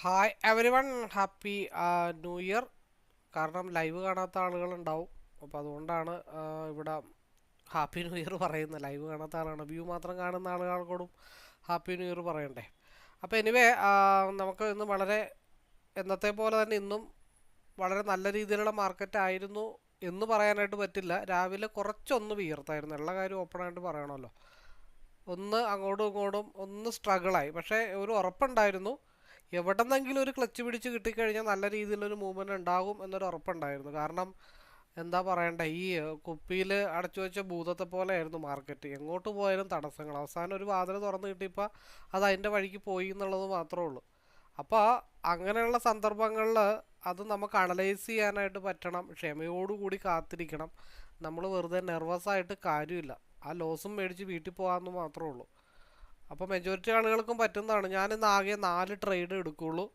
Hi everyone happy new year കാരണം live കാണാത്ത ആളുകളുണ്ടാവും. അപ്പോൾ അതുകൊണ്ടാണ് ഇവിടെ ഹാപ്പി ന്യൂ ഇയർ പറയുന്നത്. ലൈവ് കാണാത്ത ആളാണ്. വ്യൂ മാത്രം കാണുന്ന ആളുകൾക്കോടും ഹാപ്പി ന്യൂ ഇയർ പറയണ്ടേ. അപ്പോൾ എനിവേ നമുക്ക് ഇന്ന് വളരെ എന്നത്തെ പോലെ തന്നെ ഇന്നും വളരെ നല്ല രീതിയിലുള്ള മാർക്കറ്റ് ആയിരുന്നു എന്ന് പറയാനായിട്ട് പറ്റില്ല. രാവിലെ കുറച്ചൊന്ന് വിയർത്തായിരുന്നു. ഉള്ള കാര്യം ഓപ്പണായിട്ട് പറയണമല്ലോ. ഒന്ന് അങ്ങോട്ടും ഇങ്ങോട്ടും ഒന്ന് സ്ട്രഗിളായി പക്ഷേ ഒരു ഉറപ്പുണ്ടായിരുന്നു. എവിടെന്നെങ്കിലും ഒരു ക്ലച്ച് പിടിച്ച് കിട്ടിക്കഴിഞ്ഞാൽ നല്ല രീതിയിലൊരു മൂവ്മെന്റ് ഉണ്ടാകും എന്നൊരു ഉറപ്പുണ്ടായിരുന്നു. കാരണം എന്താ പറയണ്ടേ ഈ കുപ്പിയിൽ അടച്ചു വെച്ച ഭൂതത്തെ പോലെയായിരുന്നു മാർക്കറ്റ് എങ്ങോട്ട് പോയാലും തടസ്സങ്ങൾ. അവസാനം ഒരു വാതിൽ തുറന്ന് കിട്ടിയപ്പോൾ അത് അതിന്റെ വഴിക്ക് പോയി എന്നുള്ളത് മാത്രമേ ഉള്ളൂ. അപ്പോൾ അങ്ങനെയുള്ള സന്ദർഭങ്ങളിൽ അത് നമുക്ക് അനലൈസ് ചെയ്യാനായിട്ട് പറ്റണം. ക്ഷമയോടുകൂടി കാത്തിരിക്കണം. നമ്മൾ വെറുതെ നെർവസ് ആയിട്ട് കാര്യമില്ല. ആ ലോസും മേടിച്ച് വീട്ടിൽ പോകാമെന്ന് മാത്രമേ ഉള്ളൂ. അപ്പോൾ മെജോറിറ്റി ആളുകൾക്കും പറ്റുന്നതാണ്. ഞാൻ ഇന്ന് ആകെ നാല് ട്രേഡ് എടുക്കുള്ളൂ.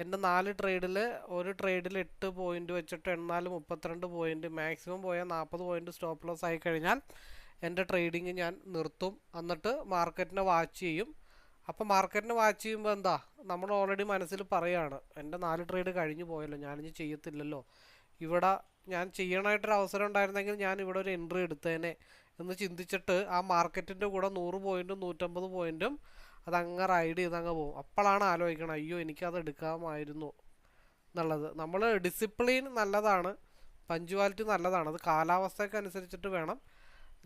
എന്റെ നാല് ട്രേഡിൽ ഒരു ട്രേഡിൽ എട്ട് പോയിന്റ് വെച്ചിട്ട് എണ്ണാൽ മുപ്പത്തിരണ്ട് പോയിന്റ് മാക്സിമം പോയാൽ നാൽപ്പത് പോയിന്റ് സ്റ്റോപ്പ് ലോസ് ആയി കഴിഞ്ഞാൽ എന്റെ ട്രേഡിങ് ഞാൻ നിർത്തും. എന്നിട്ട് മാർക്കറ്റിനെ വാച്ച് ചെയ്യും. അപ്പോൾ മാർക്കറ്റിനെ വാച്ച് ചെയ്യുമ്പോൾ എന്താ? നമ്മൾ ഓൾറെഡി മനസ്സിൽ പറയാണ് എന്റെ നാല് ട്രേഡ് കഴിഞ്ഞു പോയല്ലോ ഞാനിനി ചെയ്യത്തില്ലല്ലോ. ഇവിടെ ഞാൻ ചെയ്യണമായിട്ടൊരു അവസരം ഉണ്ടായിരുന്നെങ്കിൽ ഞാൻ ഇവിടെ ഒരു എൻട്രി എടുത്തേനെ. എന്ന് ചിന്തിച്ചിട്ട് ആ മാർക്കറ്റിന്റെ കൂടെ നൂറ് പോയിന്റും നൂറ്റമ്പത് പോയിന്റും അതങ്ങ് റൈഡ് ചെയ്ത് അങ്ങ് പോകും അപ്പോഴാണ് ആലോചിക്കണം അയ്യോ എനിക്കത് എടുക്കാമായിരുന്നു എന്നുള്ളത്. നമ്മൾ ഡിസിപ്ലിൻ നല്ലതാണ് പഞ്ച്വാലിറ്റി നല്ലതാണ്. അത് കാലാവസ്ഥയ്ക്ക് അനുസരിച്ചിട്ട് വേണം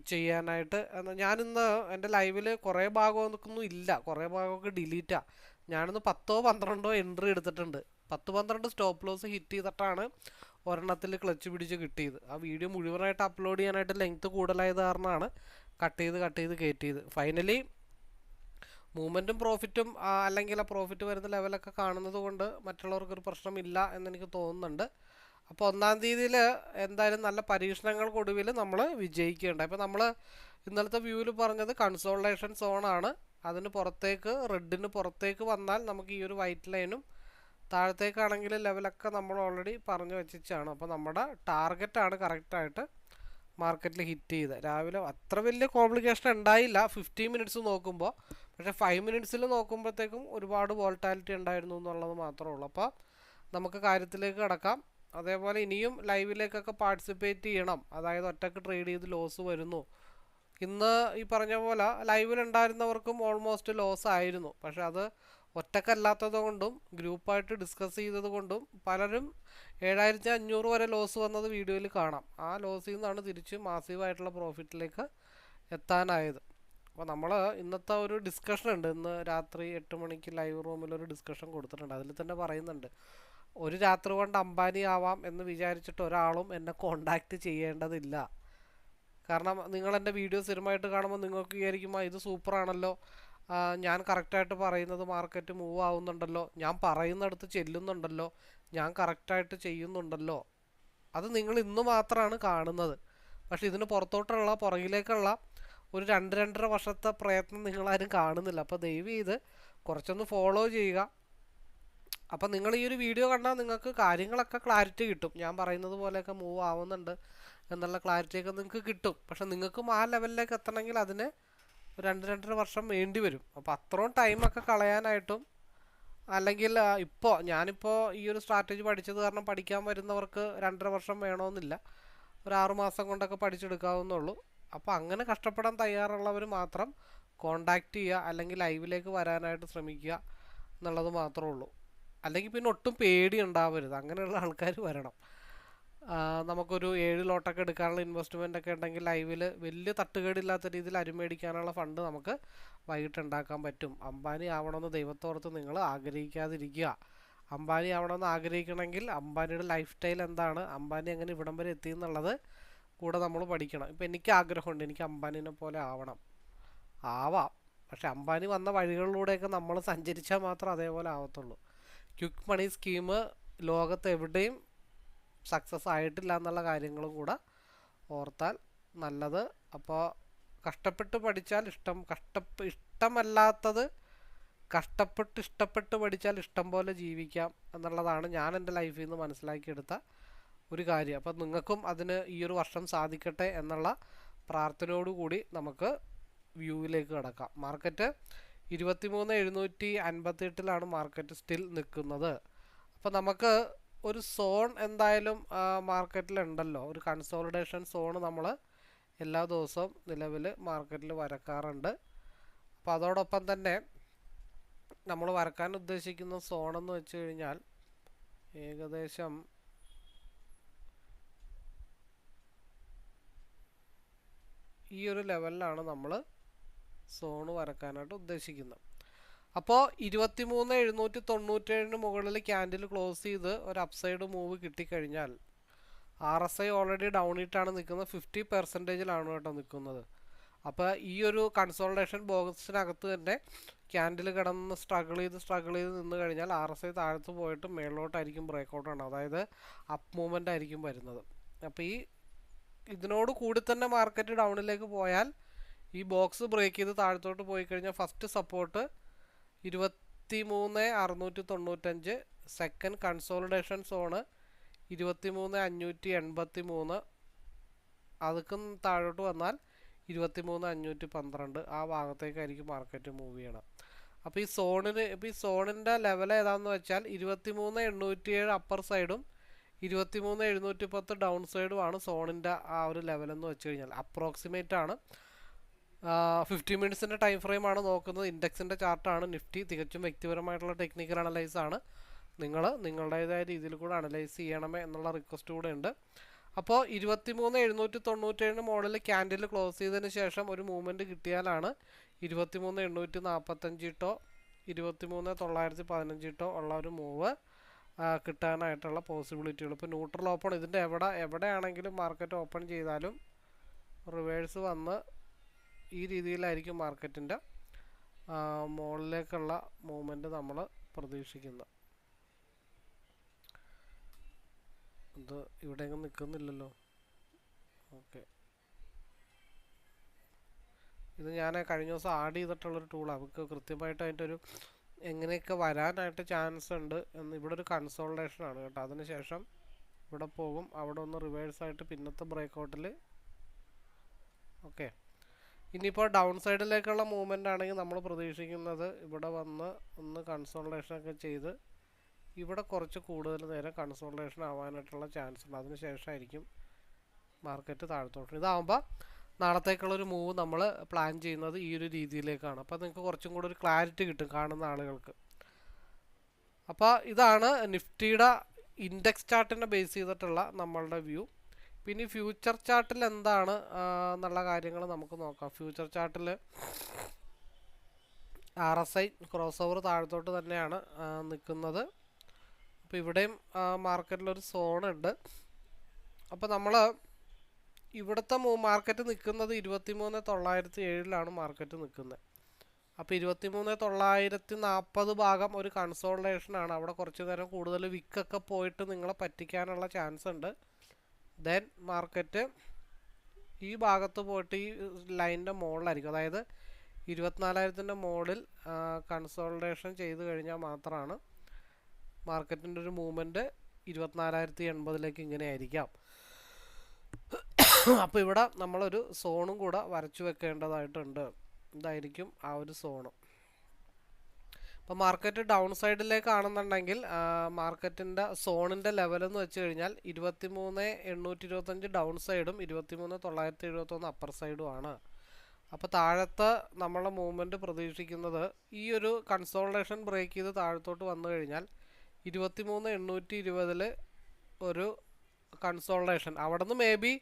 ചെയ്യാനായിട്ട്. ഞാനിന്ന് എന്റെ ലൈവിൽ കുറേ ഭാഗമൊന്നും ഇല്ല. കുറേ ഭാഗമൊക്കെ ഡിലീറ്റാ ഞാനിന്ന് പത്തോ പന്ത്രണ്ടോ എൻട്രി എടുത്തിട്ടുണ്ട്. പത്ത് പന്ത്രണ്ട് സ്റ്റോപ്പ് ലോസ് ഹിറ്റ് ചെയ്തിട്ടാണ് ഒരെണ്ണത്തിൽ ക്ലച്ച് പിടിച്ച് കിട്ടിയത്. ആ വീഡിയോ മുഴുവനായിട്ട് അപ്ലോഡ് ചെയ്യാനായിട്ട് ലെങ്ത് കൂടുതലായത് കാരണമാണ് കട്ട് ചെയ്ത് കട്ട് ചെയ്ത് കയറ്റിയത് ഫൈനലി മൂവ്മെന്റും പ്രോഫിറ്റും അല്ലെങ്കിൽ ആ പ്രോഫിറ്റ് വരുന്ന ലെവലൊക്കെ കാണുന്നത് കൊണ്ട് മറ്റുള്ളവർക്കൊരു പ്രശ്നമില്ല എന്നെനിക്ക് തോന്നുന്നുണ്ട്. അപ്പോൾ ഒന്നാം തീയതിയിൽ എന്തായാലും നല്ല പരീക്ഷണങ്ങൾക്കൊടുവിൽ നമ്മൾ വിജയിക്കേണ്ട. അപ്പോൾ നമ്മൾ ഇന്നലത്തെ വ്യൂവിൽ പറഞ്ഞത് കൺസോൾട്ടേഷൻ സോണാണ് അതിന് പുറത്തേക്ക് റെഡിന് പുറത്തേക്ക് വന്നാൽ നമുക്ക് ഈ ഒരു വൈറ്റ് ലൈനും താഴത്തേക്കാണെങ്കിൽ ലെവലൊക്കെ നമ്മൾ ഓൾറെഡി പറഞ്ഞു വെച്ചാണ് അപ്പോൾ നമ്മുടെ ടാർഗറ്റാണ് കറക്റ്റായിട്ട് മാർക്കറ്റിൽ ഹിറ്റ് ചെയ്ത്. രാവിലെ അത്ര വലിയ കോംപ്ലിക്കേഷൻ ഉണ്ടായില്ല. ഫിഫ്റ്റീൻ മിനിറ്റ്സ് നോക്കുമ്പോൾ പക്ഷേ ഫൈവ് മിനിറ്റ്സിൽ നോക്കുമ്പോഴത്തേക്കും ഒരുപാട് വോൾട്ടാലിറ്റി ഉണ്ടായിരുന്നു എന്നുള്ളത് മാത്രമേ ഉള്ളൂ. അപ്പോൾ നമുക്ക് കാര്യത്തിലേക്ക് കിടക്കാം. അതേപോലെ ഇനിയും ലൈവിലേക്കൊക്കെ പാർട്ടിസിപ്പേറ്റ് ചെയ്യണം. അതായത് ഒറ്റയ്ക്ക് ട്രേഡ് ചെയ്ത് ലോസ് വരുന്നു. ഇന്ന് ഈ പറഞ്ഞ പോലെ ലൈവിലുണ്ടായിരുന്നവർക്കും ഓൾമോസ്റ്റ് ലോസ് ആയിരുന്നു. പക്ഷെ അത് ഒറ്റക്കല്ലാത്തത് കൊണ്ടും ഗ്രൂപ്പായിട്ട് ഡിസ്കസ് ചെയ്തത് കൊണ്ടും പലരും ഏഴായിരത്തി അഞ്ഞൂറ് വരെ ലോസ് വന്നത് വീഡിയോയിൽ കാണാം. ആ ലോസിൽ നിന്നാണ് തിരിച്ച് മാസീവായിട്ടുള്ള പ്രോഫിറ്റിലേക്ക് എത്താനായത്. അപ്പോൾ നമ്മൾ ഇന്നത്തെ ഒരു ഡിസ്കഷൻ ഉണ്ട്. ഇന്ന് രാത്രി എട്ട് മണിക്ക് ലൈവ് റൂമിൽ ഒരു ഡിസ്കഷൻ കൊടുത്തിട്ടുണ്ട്. അതിൽ തന്നെ പറയുന്നുണ്ട് ഒരു രാത്രി കൊണ്ട് അംബാനി ആവാം എന്ന് വിചാരിച്ചിട്ട് ഒരാളും എന്നെ കോണ്ടാക്ട് ചെയ്യേണ്ടതില്ല. കാരണം നിങ്ങൾ എന്റെ വീഡിയോ സ്ഥിരമായിട്ട് കാണുമ്പോൾ നിങ്ങൾക്ക് വിചാരിക്കും ഇത് സൂപ്പറാണല്ലോ ഞാൻ കറക്റ്റായിട്ട് പറയുന്നത് മാർക്കറ്റ് മൂവ് ആവുന്നുണ്ടല്ലോ. ഞാൻ പറയുന്നിടത്ത് ചെല്ലുന്നുണ്ടല്ലോ. ഞാൻ കറക്റ്റായിട്ട് ചെയ്യുന്നുണ്ടല്ലോ. അത് നിങ്ങൾ ഇന്ന് മാത്രമാണ് കാണുന്നത്. പക്ഷെ ഇതിന് പുറത്തോട്ടുള്ള പുറകിലേക്കുള്ള ഒരു രണ്ട് രണ്ടര വർഷത്തെ പ്രയത്നം നിങ്ങളാരും കാണുന്നില്ല. അപ്പോൾ ദയവ് ചെയ്ത് കുറച്ചൊന്ന് ഫോളോ ചെയ്യുക. അപ്പം നിങ്ങൾ ഈ ഒരു വീഡിയോ കണ്ടാൽ നിങ്ങൾക്ക് കാര്യങ്ങളൊക്കെ ക്ലാരിറ്റി കിട്ടും. ഞാൻ പറയുന്നത് പോലെയൊക്കെ മൂവ് ആവുന്നുണ്ട്. എന്നുള്ള ക്ലാരിറ്റിയൊക്കെ നിങ്ങൾക്ക് കിട്ടും. പക്ഷെ നിങ്ങൾക്കും ആ ലെവലിലേക്ക് എത്തണമെങ്കിൽ അതിന് രണ്ട് രണ്ടര വർഷം വേണ്ടി വരും. അപ്പോൾ അത്രയും ടൈമൊക്കെ കളയാനായിട്ടും അല്ലെങ്കിൽ ഇപ്പോൾ ഞാനിപ്പോൾ ഈ ഒരു സ്ട്രാറ്റജി പഠിച്ചത് കാരണം പഠിക്കാൻ വരുന്നവർക്ക് രണ്ടര വർഷം വേണമെന്നില്ല ഒരു ആറുമാസം കൊണ്ടൊക്കെ പഠിച്ചെടുക്കാവുന്നുള്ളൂ. അപ്പോൾ അങ്ങനെ കഷ്ടപ്പെടാൻ തയ്യാറുള്ളവർ മാത്രം കോണ്ടാക്ട് ചെയ്യുക അല്ലെങ്കിൽ ലൈവിലേക്ക് വരാനായിട്ട് ശ്രമിക്കുക എന്നുള്ളത് മാത്രമേ ഉള്ളൂ. അല്ലെങ്കിൽ പിന്നെ ഒട്ടും പേടി ഉണ്ടാവരുത് അങ്ങനെയുള്ള ആൾക്കാർ വരണം. നമുക്കൊരു ഏഴ് ലോട്ടൊക്കെ എടുക്കാനുള്ള ഇൻവെസ്റ്റ്മെന്റ് ഒക്കെ ഉണ്ടെങ്കിൽ ലൈവിൽ വലിയ തട്ടുകേടില്ലാത്ത രീതിയിൽ അരിമേടിക്കാനുള്ള ഫണ്ട് നമുക്ക് വൈകിട്ട് ഉണ്ടാക്കാൻ പറ്റും. അംബാനി ആവണമെന്ന് ദൈവത്തോർത്ത് നിങ്ങൾ ആഗ്രഹിക്കാതിരിക്കുക. അംബാനി ആവണമെന്ന് ആഗ്രഹിക്കണമെങ്കിൽ അംബാനിയുടെ ലൈഫ് സ്റ്റൈൽ എന്താണ്? അംബാനി എങ്ങനെ ഇവിടം വരെ എത്തി എന്നുള്ളത് കൂടെ നമ്മൾ പഠിക്കണം. ഇപ്പം എനിക്ക് ആഗ്രഹമുണ്ട് എനിക്ക് അംബാനിനെ പോലെ ആവണം. ആവാം. പക്ഷെ അംബാനി വന്ന വഴികളിലൂടെയൊക്കെ നമ്മൾ സഞ്ചരിച്ചാൽ മാത്രം അതേപോലെ ആവത്തുള്ളൂ. ക്വിക്ക് മണി സ്കീം ലോകത്ത് എവിടെയും സക്സസ് ആയിട്ടില്ല എന്നുള്ള കാര്യങ്ങളും കൂടെ ഓർത്താൽ നല്ലത്. അപ്പോൾ കഷ്ടപ്പെട്ട് പഠിച്ചാൽ ഇഷ്ടം കഷ്ടപ്പ് ഇഷ്ടമല്ലാത്തത് കഷ്ടപ്പെട്ട് ഇഷ്ടപ്പെട്ട് പഠിച്ചാൽ ഇഷ്ടം പോലെ ജീവിക്കാം എന്നുള്ളതാണ് ഞാൻ എന്റെ ലൈഫിൽ നിന്ന് മനസ്സിലാക്കിയെടുത്ത ഒരു കാര്യം. അപ്പോൾ നിങ്ങൾക്കും അതിന് ഈ ഒരു വർഷം സാധിക്കട്ടെ എന്നുള്ള പ്രാർത്ഥനയോടുകൂടി നമുക്ക് വ്യൂവിലേക്ക് കിടക്കാം. മാർക്കറ്റ് ഇരുപത്തിമൂന്ന് എഴുന്നൂറ്റി അൻപത്തെട്ടിലാണ് മാർക്കറ്റ് സ്റ്റിൽ നിൽക്കുന്നത്. അപ്പോൾ നമുക്ക് ഒരു സോൺ എന്തായാലും മാർക്കറ്റിലുണ്ടല്ലോ. ഒരു കൺസോളിഡേഷൻ സോൺ നമ്മൾ എല്ലാ ദിവസവും നിലവിൽ മാർക്കറ്റിൽ വരക്കാറുണ്ട്. അപ്പോൾ അതോടൊപ്പം തന്നെ നമ്മൾ വരക്കാൻ ഉദ്ദേശിക്കുന്ന സോൺ എന്ന് വെച്ച് കഴിഞ്ഞാൽ ഏകദേശം ഈ ഒരു ലെവലിലാണ് നമ്മൾ സോണ് വരക്കാനായിട്ട് ഉദ്ദേശിക്കുന്നത്. അപ്പോൾ ഇരുപത്തിമൂന്ന് എഴുന്നൂറ്റി തൊണ്ണൂറ്റേഴിന് മുകളിൽ ക്യാൻഡിൽ ക്ലോസ് ചെയ്ത് ഒരു അപ്സൈഡ് മൂവ് കിട്ടിക്കഴിഞ്ഞാൽ R S I already down ഇട്ടാണ് നിൽക്കുന്നത്. ഫിഫ്റ്റി പെർസെന്റേജിലാണ് കേട്ടോ നിൽക്കുന്നത്. അപ്പോൾ ഈ ഒരു കൺസോൾട്ടേഷൻ ബോക്സിനകത്ത് തന്നെ ക്യാൻഡിൽ കിടന്ന് സ്ട്രഗിൾ ചെയ്ത് സ്ട്രഗിൾ ചെയ്ത് നിന്ന് കഴിഞ്ഞാൽ ആർ എസ് ഐ താഴത്ത് പോയിട്ട് മേളിലോട്ടായിരിക്കും ബ്രേക്ക് ഔട്ടാണ് അതായത് അപ്പ് മൂവ്മെന്റ് ആയിരിക്കും വരുന്നത്. അപ്പോൾ ഈ ഇതിനോട് കൂടി തന്നെ മാർക്കറ്റ് ഡൗണിലേക്ക് പോയാൽ ഈ ബോക്സ് ബ്രേക്ക് ചെയ്ത് താഴത്തോട്ട് പോയി കഴിഞ്ഞാൽ ഫസ്റ്റ് സപ്പോർട്ട് ഇരുപത്തി മൂന്ന് അറുന്നൂറ്റി തൊണ്ണൂറ്റഞ്ച് സെക്കൻഡ് കൺസോളിഡേഷൻ സോണ് ഇരുപത്തി മൂന്ന് അഞ്ഞൂറ്റി എൺപത്തി മൂന്ന് അതുക്കും താഴോട്ട് വന്നാൽ ഇരുപത്തി മൂന്ന് അഞ്ഞൂറ്റി പന്ത്രണ്ട് ആ ഭാഗത്തേക്കായിരിക്കും മാർക്കറ്റ് മൂവ് ചെയ്യണം. അപ്പോൾ ഈ സോണിന് ഇപ്പോൾ ഈ സോണിന്റെ ലെവൽ ഏതാണെന്ന് വെച്ചാൽ ഇരുപത്തി മൂന്ന് എണ്ണൂറ്റി ഏഴ് അപ്പർ സൈഡും ഇരുപത്തി മൂന്ന് എഴുന്നൂറ്റി പത്ത് ഡൗൺ സൈഡുമാണ് സോണിന്റെ ആ ഒരു ലെവലെന്ന് വെച്ച് കഴിഞ്ഞാൽ. അപ്രോക്സിമേറ്റ് ആണ്. ഫിഫ്റ്റി മിനിറ്റ്സിന്റെ ടൈം ഫ്രെയിമാണ് നോക്കുന്നത്. ഇൻഡെക്സിന്റെ ചാർട്ടാണ് നിഫ്റ്റി തികച്ചും വ്യക്തിപരമായിട്ടുള്ള ടെക്നിക്കൽ അനലൈസ് ആണ്. നിങ്ങൾ നിങ്ങളുടേതായ രീതിയിൽ കൂടെ അനലൈസ് ചെയ്യണമേ എന്നുള്ള റിക്വസ്റ്റ് കൂടെ ഉണ്ട്. അപ്പോൾ ഇരുപത്തി മൂന്ന് എഴുന്നൂറ്റി തൊണ്ണൂറ്റേഴിന് മോഡൽ ക്യാൻഡിൽ ക്ലോസ് ചെയ്തതിന് ശേഷം ഒരു മൂവ്മെന്റ് കിട്ടിയാലാണ് ഇരുപത്തി മൂന്ന് എണ്ണൂറ്റി നാൽപ്പത്തഞ്ച് ഇട്ടോ ഇരുപത്തി മൂന്ന് തൊള്ളായിരത്തി പതിനഞ്ച് ഇട്ടോ ഉള്ള. ഒരു മൂവ് കിട്ടാനായിട്ടുള്ള പോസിബിലിറ്റികൾ ഇപ്പോൾ ന്യൂട്രൽ ഓപ്പൺ ഇതിന്റെ എവിടെ എവിടെയാണെങ്കിലും മാർക്കറ്റ് ഓപ്പൺ ചെയ്താലും റിവേഴ്സ് വന്ന് ഈ രീതിയിലായിരിക്കും മാർക്കറ്റിന്റെ മുകളിലേക്കുള്ള മൂവ്മെന്റ് നമ്മൾ പ്രതീക്ഷിക്കുന്നത്. ഇത് ഇവിടെ എങ്ങും നിൽക്കുന്നില്ലല്ലോ. ഓക്കെ. ഇത് ഞാൻ കഴിഞ്ഞ ദിവസം ആഡ് ചെയ്തിട്ടുള്ളൊരു ടൂളാണ് അവർക്ക് കൃത്യമായിട്ട് അതിന്റെ ഒരു എങ്ങനെയൊക്കെ വരാനായിട്ട് ചാൻസ് ഉണ്ട് എന്ന് ഇവിടെ ഒരു കൺസോൾട്ടേഷൻ ആണ് കേട്ടോ. അതിനുശേഷം ഇവിടെ പോകും. അവിടെ ഒന്ന് റിവേഴ്സായിട്ട് പിന്നത്തെ ബ്രേക്കൗട്ടിൽ ഓക്കെ. ഇനിയിപ്പോൾ ഡൗൺ സൈഡിലേക്കുള്ള മൂവ്മെന്റ് ആണെങ്കിൽ നമ്മൾ പ്രതീക്ഷിക്കുന്നത് ഇവിടെ വന്ന് ഒന്ന് കൺസോൾട്ടേഷൻ ഒക്കെ ചെയ്ത് ഇവിടെ കുറച്ച് കൂടുതൽ നേരം കൺസോൾട്ടേഷൻ ആവാനായിട്ടുള്ള ചാൻസ് ഉണ്ട്. അതിന് ശേഷമായിരിക്കും മാർക്കറ്റ് താഴത്തോട്ട്. ഇതാകുമ്പോൾ നാളത്തേക്കുള്ളൊരു മൂവ് നമ്മൾ പ്ലാൻ ചെയ്യുന്നത് ഈ ഒരു രീതിയിലേക്കാണ്. അപ്പോൾ നിങ്ങൾക്ക് കുറച്ചും കൂടി ഒരു ക്ലാരിറ്റി കിട്ടും കാണുന്ന ആളുകൾക്ക്. അപ്പോൾ ഇതാണ് നിഫ്റ്റിയുടെ ഇൻഡെക്സ് ചാർട്ടിനെ ബേസ് ചെയ്തിട്ടുള്ള നമ്മളുടെ വ്യൂ പിന്നെ ഫ്യൂച്ചർ ചാർട്ടിൽ എന്താണ് എന്നുള്ള കാര്യങ്ങൾ നമുക്ക് നോക്കാം. ഫ്യൂച്ചർ ചാർട്ടിൽ R S I cross over താഴത്തോട്ട് തന്നെയാണ് നിൽക്കുന്നത്. അപ്പോൾ ഇവിടെയും മാർക്കറ്റിലൊരു സോൺ ഉണ്ട്. അപ്പോൾ നമ്മൾ ഇവിടുത്തെ മാർക്കറ്റ് നിൽക്കുന്നത് ഇരുപത്തി മൂന്ന് തൊള്ളായിരത്തി ഏഴിലാണ് മാർക്കറ്റ് നിൽക്കുന്നത്. അപ്പോൾ ഇരുപത്തി മൂന്ന് തൊള്ളായിരത്തി നാൽപ്പത് ഭാഗം ഒരു കൺസോൾട്ടേഷനാണ് അവിടെ കുറച്ച് നേരം കൂടുതൽ വിക്കൊക്കെ പോയിട്ട് നിങ്ങളെ പറ്റിക്കാനുള്ള ചാൻസ് ഉണ്ട്. ദെൻ മാർക്കറ്റ് ഈ ഭാഗത്ത് പോയിട്ട് ഈ ലൈനിന്റെ മുകളിലായിരിക്കും അതായത് ഇരുപത്തിനാലായിരത്തിന്റെ മുകളിൽ കൺസോൾട്ടേഷൻ ചെയ്ത് കഴിഞ്ഞാൽ മാത്രമാണ് മാർക്കറ്റിന്റെ ഒരു മൂവ്മെന്റ് ഇരുപത്തിനാലായിരത്തി എൺപതിലേക്ക് ഇങ്ങനെ ആയിരിക്കാം. അപ്പോൾ ഇവിടെ നമ്മളൊരു സോണും കൂടെ വരച്ചു വെക്കേണ്ടതായിട്ടുണ്ട്. ഇതായിരിക്കും ആ ഒരു സോണ്. ഇപ്പോൾ മാർക്കറ്റ് ഡൗൺ സൈഡിലേക്കാണെന്നുണ്ടെങ്കിൽ മാർക്കറ്റിന്റെ സോണിന്റെ ലെവൽ എന്ന് വെച്ച് കഴിഞ്ഞാൽ ഇരുപത്തി മൂന്ന് എണ്ണൂറ്റി ഇരുപത്തഞ്ച് ഡൗൺ സൈഡും ഇരുപത്തി മൂന്ന് തൊള്ളായിരത്തി എഴുപത്തൊന്ന് അപ്പർ സൈഡുമാണ് അപ്പോൾ താഴത്തെ നമ്മളെ മൂവ്മെന്റ് പ്രതീക്ഷിക്കുന്നത് ഈ ഒരു കൺസോൾട്ടേഷൻ ബ്രേക്ക് ചെയ്ത് താഴത്തോട്ട് വന്നു കഴിഞ്ഞാൽ ഇരുപത്തി മൂന്ന് എണ്ണൂറ്റി ഇരുപതിൽ ഒരു കൺസോൾട്ടേഷൻ അവിടെ നിന്ന് മേ ബി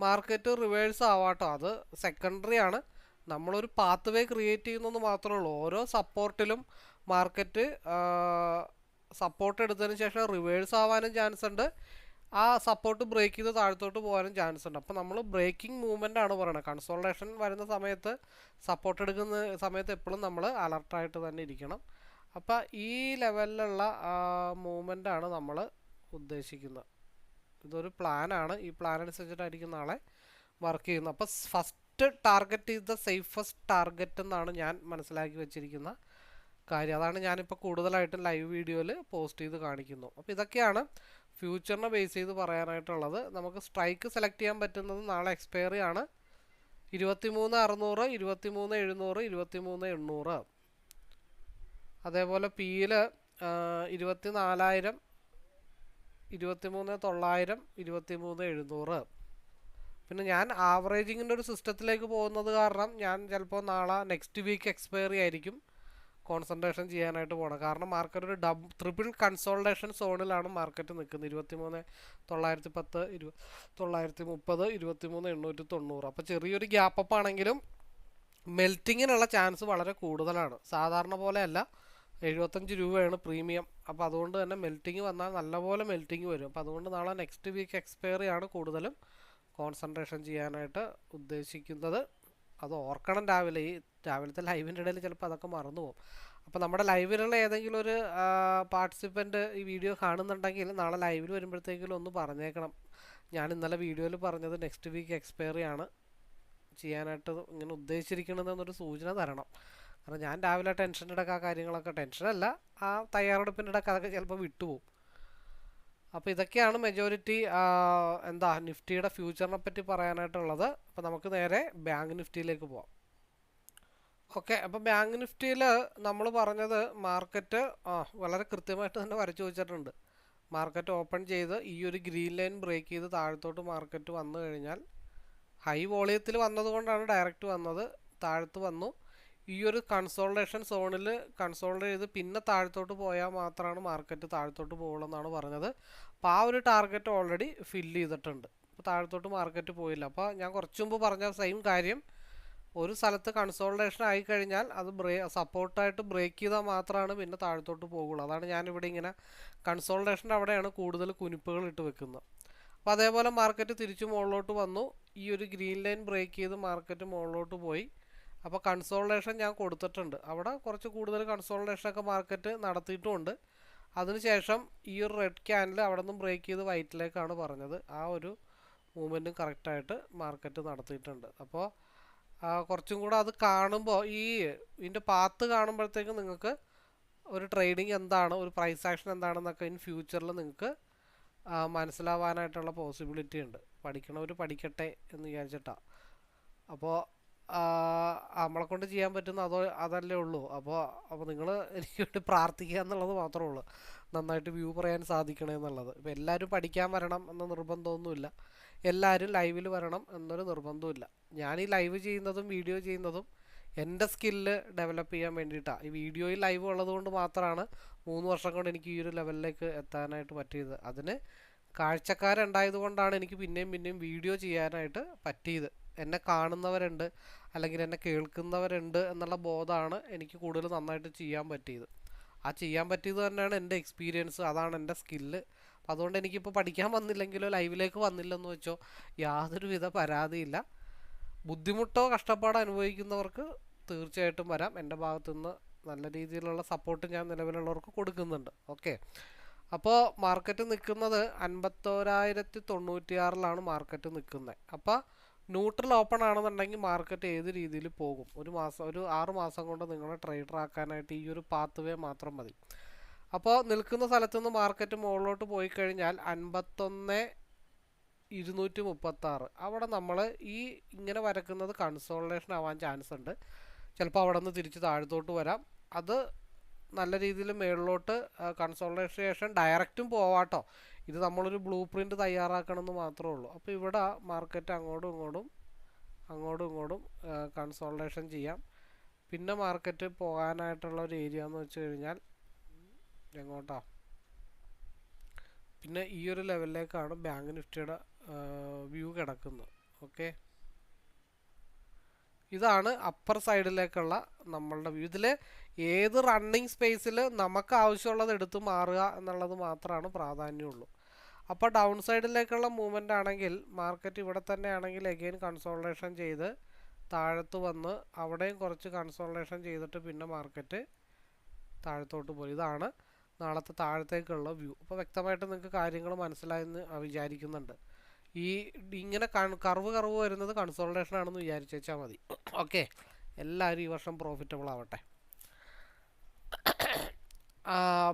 മാർക്കറ്റ് റിവേഴ്സ് ആവാട്ടോ. അത് സെക്കൻഡറി ആണ്. നമ്മളൊരു പാത്ത് വേ ക്രിയേറ്റ് ചെയ്യുന്നെന്ന് മാത്രമേ ഉള്ളൂ. ഓരോ സപ്പോർട്ടിലും മാർക്കറ്റ് സപ്പോർട്ട് എടുത്തതിന് ശേഷം റിവേഴ്സ് ആവാനും ചാൻസ് ഉണ്ട്. ആ സപ്പോർട്ട് ബ്രേക്ക് ചെയ്ത് താഴത്തോട്ട് പോകാനും ചാൻസ് ഉണ്ട്. അപ്പോൾ നമ്മൾ ബ്രേക്കിംഗ് മൂവ്മെന്റ് ആണ് പറയുന്നത് കൺസോൾട്ടേഷൻ വരുന്ന സമയത്ത് സപ്പോർട്ട് എടുക്കുന്ന സമയത്ത് എപ്പോഴും നമ്മൾ അലർട്ടായിട്ട് തന്നെ ഇരിക്കണം. അപ്പോൾ ഈ ലെവലിലുള്ള മൂവ്മെന്റ് ആണ് നമ്മൾ ഉദ്ദേശിക്കുന്നത്. ഇതൊരു പ്ലാനാണ് ഈ പ്ലാൻ അനുസരിച്ചിട്ടായിരിക്കും നാളെ വർക്ക് ചെയ്യുന്നത്. അപ്പോൾ first target is the safest target എന്നാണ് ഞാൻ മനസ്സിലാക്കി വെച്ചിരിക്കുന്ന കാര്യം. അതാണ് ഞാനിപ്പോൾ കൂടുതലായിട്ടും ലൈവ് വീഡിയോയിൽ പോസ്റ്റ് ചെയ്ത് കാണിക്കുന്നു. അപ്പോൾ ഇതൊക്കെയാണ് ഫ്യൂച്ചറിനെ ബേസ് ചെയ്ത് പറയാനായിട്ടുള്ളത്. നമുക്ക് സ്ട്രൈക്ക് സെലക്ട് ചെയ്യാൻ പറ്റുന്നത് നാളെ എക്സ്പയറി ആണ്. ഇരുപത്തി മൂന്ന് അറുന്നൂറ് ഇരുപത്തി മൂന്ന് എഴുന്നൂറ് ഇരുപത്തി മൂന്ന് എണ്ണൂറ്. അതേപോലെ പിയിൽ ഇരുപത്തി നാലായിരം ഇരുപത്തി മൂന്ന് തൊള്ളായിരം ഇരുപത്തി മൂന്ന് എഴുന്നൂറ്. പിന്നെ ഞാൻ ആവറേജിങ്ങിന്റെ ഒരു സിസ്റ്റത്തിലേക്ക് പോകുന്നത് കാരണം ഞാൻ ചിലപ്പോൾ നാളെ നെക്സ്റ്റ് വീക്ക് എക്സ്പയറി ആയിരിക്കും. കോൺസെൻട്രേഷൻ ചെയ്യാനായിട്ട് പോകണം കാരണം മാർക്കറ്റ് ഒരു ഡബ് ട്രിപ്പിൾ കൺസോൾട്ടേഷൻ സോണിലാണ് മാർക്കറ്റ് നിൽക്കുന്നത് ഇരുപത്തി മൂന്ന് തൊള്ളായിരത്തി പത്ത് ഇരു തൊള്ളായിരത്തി മുപ്പത് ഇരുപത്തി മൂന്ന് എണ്ണൂറ്റി തൊണ്ണൂറ് അപ്പോൾ ചെറിയൊരു ഗ്യാപ്പ് ആണെങ്കിലും മെൽറ്റിങ്ങിനുള്ള ചാൻസ് വളരെ കൂടുതലാണ്. സാധാരണ പോലെയല്ല. എഴുപത്തഞ്ച് രൂപയാണ് പ്രീമിയം അപ്പോൾ അതുകൊണ്ട് തന്നെ മെൽറ്റിങ് വന്നാൽ നല്ലപോലെ മെൽറ്റിങ് വരും. അപ്പോൾ അതുകൊണ്ട് നാളെ നെക്സ്റ്റ് വീക്ക് എക്സ്പയറി ആണ് കൂടുതലും കോൺസെൻട്രേഷൻ ചെയ്യാനായിട്ട് ഉദ്ദേശിക്കുന്നത്. അത് ഓർക്കണം രാവിലെ. ഈ രാവിലത്തെ ലൈവിന്റെ ഇടയിൽ ചിലപ്പോൾ അതൊക്കെ മറന്നു പോകും. അപ്പോൾ നമ്മുടെ ലൈവിലുള്ള ഏതെങ്കിലും ഒരു പാർട്ടിസിപ്പന്റ് ഈ വീഡിയോ കാണുന്നുണ്ടെങ്കിൽ നാളെ ലൈവിൽ വരുമ്പോഴത്തേക്കും ഒന്ന് പറഞ്ഞേക്കണം. ഞാൻ ഇന്നലെ വീഡിയോയിൽ പറഞ്ഞത് നെക്സ്റ്റ് വീക്ക് എക്സ്പയറി ആണ്. ചെയ്യാനായിട്ട് ഇങ്ങനെ ഉദ്ദേശിച്ചിരിക്കണമെന്നൊരു സൂചന തരണം. കാരണം ഞാൻ രാവിലെ ടെൻഷൻ ഇടക്ക ആ കാര്യങ്ങളൊക്കെ ടെൻഷനല്ല ആ തയ്യാറെടുപ്പിന്റെ ഇടയ്ക്ക് അതൊക്കെ ചിലപ്പോൾ വിട്ടുപോകും. അപ്പോൾ ഇതൊക്കെയാണ് മെജോറിറ്റി എന്താ നിഫ്റ്റിയുടെ ഫ്യൂച്ചറിനെ പറ്റി പറയാനായിട്ടുള്ളത്. അപ്പോൾ നമുക്ക് നേരെ ബാങ്ക് നിഫ്റ്റിയിലേക്ക് പോവാം. ഓക്കെ അപ്പോൾ ബാങ്ക് നിഫ്റ്റിയിൽ നമ്മൾ പറഞ്ഞത് മാർക്കറ്റ് വളരെ കൃത്യമായിട്ട് തന്നെ വരച്ചു വെച്ചിട്ടുണ്ട്. മാർക്കറ്റ് ഓപ്പൺ ചെയ്ത് ഈ ഒരു ഗ്രീൻ ലൈൻ ബ്രേക്ക് ചെയ്ത് താഴത്തോട്ട് മാർക്കറ്റ് വന്നു കഴിഞ്ഞാൽ ഹൈ വോളിയത്തിൽ വന്നതുകൊണ്ടാണ് ഡയറക്റ്റ് വന്നത്. താഴത്ത് വന്നു. ഈ ഒരു കൺസോൾട്ടേഷൻ സോണിൽ കൺസോൾട്ട് ചെയ്ത് പിന്നെ താഴത്തോട്ട് പോയാൽ മാത്രമാണ് മാർക്കറ്റ് താഴത്തോട്ട് പോകുള്ളൂ എന്നാണ് പറഞ്ഞത്. അപ്പോൾ ആ ഒരു ടാർഗറ്റ് ഓൾറെഡി ഫില്ല് ചെയ്തിട്ടുണ്ട്. അപ്പോൾ താഴത്തോട്ട് മാർക്കറ്റ് പോയില്ല. അപ്പോൾ ഞാൻ കുറച്ച് മുമ്പ് പറഞ്ഞ സെയിം കാര്യം ഒരു സ്ഥലത്ത് കൺസോൾട്ടേഷൻ ആയി കഴിഞ്ഞാൽ അത് ബ്രേ സപ്പോർട്ടായിട്ട് ബ്രേക്ക് ചെയ്താൽ മാത്രമാണ് പിന്നെ താഴത്തോട്ട് പോകുള്ളൂ. അതാണ് ഞാനിവിടെ ഇങ്ങനെ കൺസോൾട്ടേഷന്റെ അവിടെയാണ് കൂടുതൽ കുനിപ്പുകൾ ഇട്ട് വെക്കുന്നത്. അപ്പോൾ അതേപോലെ മാർക്കറ്റ് തിരിച്ചു മുകളിലോട്ട് വന്നു. ഈ ഒരു ഗ്രീൻ ലൈൻ ബ്രേക്ക് ചെയ്ത് മാർക്കറ്റ് മുകളിലോട്ട് പോയി. അപ്പോൾ കൺസോൾട്ടേഷൻ ഞാൻ കൊടുത്തിട്ടുണ്ട്. അവിടെ കുറച്ച് കൂടുതൽ കൺസോൾട്ടേഷനൊക്കെ മാർക്കറ്റ് നടത്തിയിട്ടുമുണ്ട് അതിനുശേഷം ഈ ഒരു റെഡ് ക്യാനിൽ അവിടെ നിന്നും ബ്രേക്ക് ചെയ്ത് വൈറ്റിലേക്കാണ് പറഞ്ഞത്. ആ ഒരു മൂവ്മെന്റും കറക്റ്റായിട്ട് മാർക്കറ്റ് നടത്തിയിട്ടുണ്ട്. അപ്പോൾ കുറച്ചും കൂടെ അത് കാണുമ്പോൾ ഈ ഇതിന്റെ പാത്ത് കാണുമ്പോഴത്തേക്കും നിങ്ങൾക്ക് ഒരു ട്രേഡിങ് എന്താണ് ഒരു പ്രൈസ് ആക്ഷൻ എന്താണെന്നൊക്കെ ഇൻ ഫ്യൂച്ചറിൽ നിങ്ങൾക്ക് മനസ്സിലാവാനായിട്ടുള്ള പോസിബിലിറ്റി ഉണ്ട്. പഠിക്കണവർ പഠിക്കട്ടെ എന്ന് വിചാരിച്ചിട്ടാണ് അപ്പോൾ നമ്മളെ കൊണ്ട് ചെയ്യാൻ പറ്റുന്ന അതോ അതല്ലേ ഉള്ളൂ. അപ്പോൾ അപ്പോൾ നിങ്ങൾ എനിക്ക് വേണ്ടി പ്രാർത്ഥിക്കുക എന്നുള്ളത് മാത്രമേ ഉള്ളൂ. നന്നായിട്ട് വ്യൂ പറയാൻ സാധിക്കണമെന്നുള്ളത് ഇപ്പോൾ എല്ലാവരും പഠിക്കാൻ വരണം എന്ന നിർബന്ധമൊന്നുമില്ല. എല്ലാവരും ലൈവിൽ വരണം എന്നൊരു നിർബന്ധമില്ല ഞാൻ ഈ ലൈവ് ചെയ്യുന്നതും വീഡിയോ ചെയ്യുന്നതും എന്റെ സ്കില്ല് ഡെവലപ്പ് ചെയ്യാൻ വേണ്ടിയിട്ടാണ് ഈ വീഡിയോയിൽ ലൈവ് ഉള്ളതുകൊണ്ട് മാത്രമാണ് മൂന്ന് വർഷം കൊണ്ട് എനിക്ക് ഈ ഒരു ലെവലിലേക്ക് എത്താനായിട്ട് പറ്റിയത്. അതിന് കാഴ്ചക്കാരുണ്ടായത് കൊണ്ടാണ് എനിക്ക് പിന്നെയും പിന്നെയും വീഡിയോ ചെയ്യാനായിട്ട് പറ്റിയത്. എന്നെ കാണുന്നവരുണ്ട് അല്ലെങ്കിൽ എന്നെ കേൾക്കുന്നവരുണ്ട് എന്നുള്ള ബോധമാണ് എനിക്ക് കൂടുതൽ നന്നായിട്ട് ചെയ്യാൻ പറ്റിയത്. ആ ചെയ്യാൻ പറ്റിയത് തന്നെയാണ് എന്റെ എക്സ്പീരിയൻസ് അതാണ് എന്റെ സ്കില്ല് അപ്പം അതുകൊണ്ട് എനിക്കിപ്പോൾ പഠിക്കാൻ വന്നില്ലെങ്കിലോ ലൈവിലേക്ക് വന്നില്ലെന്ന് വെച്ചോ യാതൊരുവിധ പരാതിയില്ല. ബുദ്ധിമുട്ടോ കഷ്ടപ്പാടോ അനുഭവിക്കുന്നവർക്ക് തീർച്ചയായിട്ടും വരാം. എന്റെ ഭാഗത്തുനിന്ന് നല്ല രീതിയിലുള്ള സപ്പോർട്ട് ഞാൻ നിലവിലുള്ളവർക്ക് കൊടുക്കുന്നുണ്ട്. ഓക്കെ അപ്പോൾ മാർക്കറ്റ് നിൽക്കുന്നത് അൻപത്തോരായിരത്തി തൊണ്ണൂറ്റിയാറിലാണ് മാർക്കറ്റ് നിൽക്കുന്നത്. അപ്പോൾ ന്യൂട്രൽ ഓപ്പൺ ആണെന്നുണ്ടെങ്കിൽ മാർക്കറ്റ് ഏത് രീതിയിൽ പോകും? ഒരു മാസം ഒരു ആറ് മാസം കൊണ്ട് നിങ്ങളെ ട്രേഡർ ആക്കാനായിട്ട് ഈ ഒരു പാത്ത് വേ മാത്രം മതി. അപ്പോൾ നിൽക്കുന്ന സ്ഥലത്തുനിന്ന് മാർക്കറ്റ് മുകളിലോട്ട് പോയി കഴിഞ്ഞാൽ അൻപത്തൊന്ന് ഇരുന്നൂറ്റി മുപ്പത്താറ്. അവിടെ നമ്മൾ ഈ ഇങ്ങനെ വരക്കുന്നത് കൺസോൾട്ടേഷൻ ആവാൻ ചാൻസ് ഉണ്ട്. ചിലപ്പോൾ അവിടെ നിന്ന് തിരിച്ച് താഴത്തോട്ട് വരാം. അത് നല്ല രീതിയിൽ മേളിലോട്ട് കൺസോൾട്ടേഷൻ ഡയറക്റ്റും പോവാട്ടോ. ഇത് നമ്മളൊരു ബ്ലൂ പ്രിന്റ് തയ്യാറാക്കണമെന്ന് മാത്രമേ ഉള്ളൂ. അപ്പോൾ ഇവിടെ മാർക്കറ്റ് അങ്ങോട്ടും ഇങ്ങോട്ടും അങ്ങോട്ടും ഇങ്ങോട്ടും കൺസോൾട്ടേഷൻ ചെയ്യാം. പിന്നെ മാർക്കറ്റ് പോകാനായിട്ടുള്ള ഒരു ഏരിയ എന്ന് വെച്ച് കഴിഞ്ഞാൽ എങ്ങോട്ടാ? പിന്നെ ഈ ഒരു ലെവലിലേക്കാണ് ബാങ്ക് നിഫ്റ്റിയുടെ വ്യൂ കിടക്കുന്നത്. ഓക്കെ ഇതാണ് അപ്പർ സൈഡിലേക്കുള്ള നമ്മളുടെ വ്യൂ ഇതിൽ ഏത് റണ്ണിങ് സ്പേസിൽ നമുക്ക് ആവശ്യമുള്ളത് എടുത്ത് മാറുക എന്നുള്ളത് മാത്രമാണ് പ്രാധാന്യമുള്ളൂ. അപ്പോൾ ഡൗൺ സൈഡിലേക്കുള്ള മൂവ്മെന്റ് ആണെങ്കിൽ മാർക്കറ്റ് ഇവിടെ തന്നെ ആണെങ്കിൽ എഗെയിൻ കൺസോൾട്ടേഷൻ ചെയ്ത് താഴത്ത് വന്ന് അവിടെയും കുറച്ച് കൺസോൾട്ടേഷൻ ചെയ്തിട്ട് പിന്നെ മാർക്കറ്റ് താഴത്തോട്ട് പോയി. ഇതാണ് നാളത്തെ താഴത്തേക്കുള്ള വ്യൂ അപ്പോൾ വ്യക്തമായിട്ട് നിങ്ങൾക്ക് കാര്യങ്ങൾ മനസ്സിലായെന്ന് വിചാരിക്കുന്നുണ്ട്. ഈ ഇങ്ങനെ കർവ് കർവ് വരുന്നത് കൺസോൾട്ടേഷൻ ആണെന്ന് വിചാരിച്ചു വെച്ചാൽ മതി. ഓക്കെ എല്ലാവരും ഈ വർഷം പ്രോഫിറ്റബിൾ ആവട്ടെ.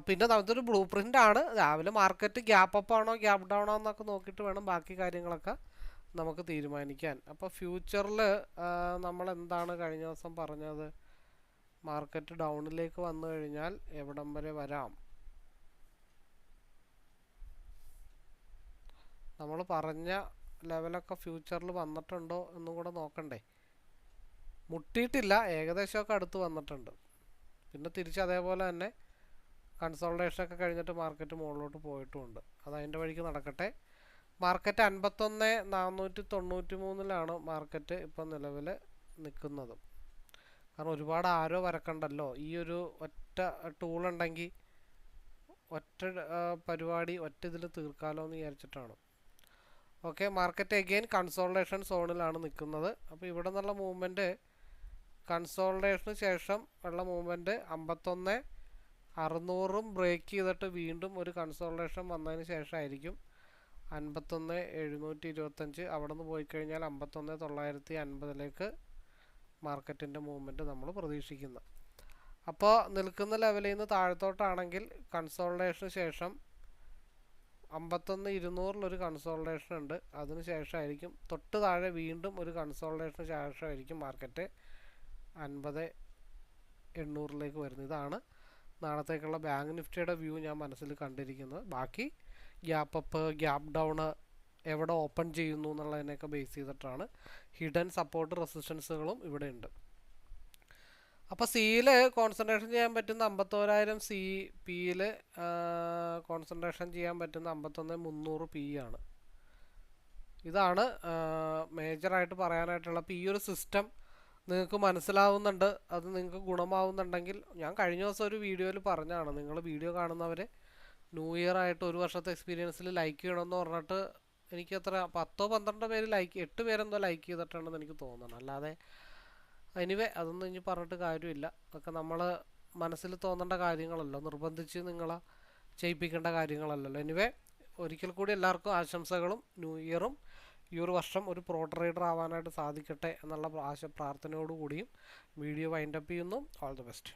പിന്നെ നമുക്കൊരു ബ്ലൂ പ്രിന്റ് ആണ് രാവിലെ മാർക്കറ്റ് ഗ്യാപ്പ് അപ്പ് ആണോ ഗ്യാപ്പ് ഡൗൺ ആണോ എന്നൊക്കെ നോക്കിയിട്ട് വേണം ബാക്കി കാര്യങ്ങളൊക്കെ നമുക്ക് തീരുമാനിക്കാൻ. അപ്പോൾ ഫ്യൂച്ചറിൽ നമ്മൾ എന്താണ് കഴിഞ്ഞ ദിവസം പറഞ്ഞത്? മാർക്കറ്റ് ഡൗണിലേക്ക് വന്നു കഴിഞ്ഞാൽ എവിടം വരെ വരാം? നമ്മൾ പറഞ്ഞ ലെവലൊക്കെ ഫ്യൂച്ചറിൽ വന്നിട്ടുണ്ടോ എന്നും കൂടെ നോക്കണ്ടേ. മുട്ടിയിട്ടില്ല ഏകദേശമൊക്കെ അടുത്ത് വന്നിട്ടുണ്ട്. പിന്നെ തിരിച്ച് അതേപോലെ തന്നെ കൺസോൾട്ടേഷനൊക്കെ കഴിഞ്ഞിട്ട് മാർക്കറ്റ് മുകളിലോട്ട് പോയിട്ടുമുണ്ട് അത് അതിന്റെ വഴിക്ക് നടക്കട്ടെ. മാർക്കറ്റ് അൻപത്തൊന്ന് നാനൂറ്റി തൊണ്ണൂറ്റി മൂന്നിലാണ് മാർക്കറ്റ് ഇപ്പം നിലവിൽ നിൽക്കുന്നത്. കാരണം ഒരുപാട് ആരോ വരക്കണ്ടല്ലോ? ഈ ഒരു ഒറ്റ ടൂളുണ്ടെങ്കിൽ ഒറ്റ പരിപാടി ഒറ്റ ഇതിൽ തീർക്കാലോ എന്ന് വിചാരിച്ചിട്ടാണ്. ഓക്കെ മാർക്കറ്റ് എഗെയിൻ കൺസോൾട്ടേഷൻ സോണിലാണ് നിൽക്കുന്നത്. അപ്പോൾ ഇവിടെ നിന്നുള്ള മൂവ്മെന്റ് കൺസോൾട്ടേഷന് ശേഷം ഉള്ള മൂവ്മെന്റ് അമ്പത്തൊന്ന് അറുന്നൂറും ബ്രേക്ക് ചെയ്തിട്ട് വീണ്ടും ഒരു കൺസോൾട്ടേഷൻ വന്നതിന് ശേഷമായിരിക്കും അൻപത്തൊന്ന് എഴുന്നൂറ്റി ഇരുപത്തഞ്ച് അവിടെ നിന്ന് പോയി കഴിഞ്ഞാൽ അമ്പത്തൊന്ന് തൊള്ളായിരത്തി അൻപതിലേക്ക് മാർക്കറ്റിന്റെ മൂവ്മെന്റ് നമ്മൾ പ്രതീക്ഷിക്കുന്നത് അപ്പോൾ നിൽക്കുന്ന ലെവലിൽ നിന്ന് താഴത്തോട്ടാണെങ്കിൽ കൺസോൾട്ടേഷന് ശേഷം അമ്പത്തൊന്ന് ഇരുന്നൂറിലൊരു കൺസോൾട്ടേഷൻ ഉണ്ട്. അതിന് ശേഷമായിരിക്കും തൊട്ട് താഴെ വീണ്ടും ഒരു കൺസോൾട്ടേഷന് ശേഷമായിരിക്കും മാർക്കറ്റ് അൻപത് എണ്ണൂറിലേക്ക് വരുന്നത്. ഇതാണ് നാളത്തേക്കുള്ള ബാങ്ക് നിഫ്റ്റിയുടെ വ്യൂ ഞാൻ മനസ്സിൽ കണ്ടിരിക്കുന്നത്. ബാക്കി ഗ്യാപ്പ് അപ്പ് ഗ്യാപ്പ് ഡൗൺ എവിടെ ഓപ്പൺ ചെയ്യുന്നു എന്നുള്ളതിനെയൊക്കെ ബേസ് ചെയ്തിട്ടാണ്. ഹിഡൻ സപ്പോർട്ട് റെസിസ്റ്റൻസുകളും ഇവിടെ ഉണ്ട്. അപ്പോൾ സിയിൽ കോൺസെൻട്രേഷൻ ചെയ്യാൻ പറ്റുന്ന അമ്പത്തോരായിരം സി പിയിൽ കോൺസെൻട്രേഷൻ ചെയ്യാൻ പറ്റുന്ന അമ്പത്തൊന്ന് മുന്നൂറ് പി ആണ്. ഇതാണ് മേജറായിട്ട് പറയാനായിട്ടുള്ള അപ്പോൾ ഈ ഒരു സിസ്റ്റം നിങ്ങൾക്ക് മനസ്സിലാവുന്നുണ്ട് അത് നിങ്ങൾക്ക് ഗുണമാവുന്നുണ്ടെങ്കിൽ ഞാൻ കഴിഞ്ഞ ദിവസം ഒരു വീഡിയോയിൽ പറഞ്ഞാണ് നിങ്ങൾ വീഡിയോ കാണുന്നവർ ന്യൂ ഇയർ ആയിട്ട് ഒരു വർഷത്തെ എക്സ്പീരിയൻസിൽ ലൈക്ക് ചെയ്യണമെന്ന് പറഞ്ഞിട്ട് എനിക്ക് എത്ര പത്തോ പന്ത്രണ്ടോ പേര് ലൈക്ക് എട്ട് പേരെന്തോ ലൈക്ക് ചെയ്തിട്ടുണ്ടെന്ന് എനിക്ക് തോന്നണം അല്ലാതെ എനിവേ അതൊന്നും ഇനി പറഞ്ഞിട്ട് കാര്യമില്ല. അതൊക്കെ നമ്മൾ മനസ്സിൽ തോന്നേണ്ട കാര്യങ്ങളല്ലോ നിർബന്ധിച്ച് നിങ്ങളെ ചെയ്യിപ്പിക്കേണ്ട കാര്യങ്ങളല്ലല്ലോ. എനിവേ ഒരിക്കൽ കൂടി എല്ലാവർക്കും ആശംസകളും ന്യൂ ഇയറും ഈ ഒരു വർഷം ഒരു പ്രോ ട്രേഡർ ആവാനായിട്ട് സാധിക്കട്ടെ എന്നുള്ള ആശ പ്രാർത്ഥനയോടുകൂടിയും വീഡിയോ വൈൻഡപ്പ് ചെയ്യുന്നു. All the best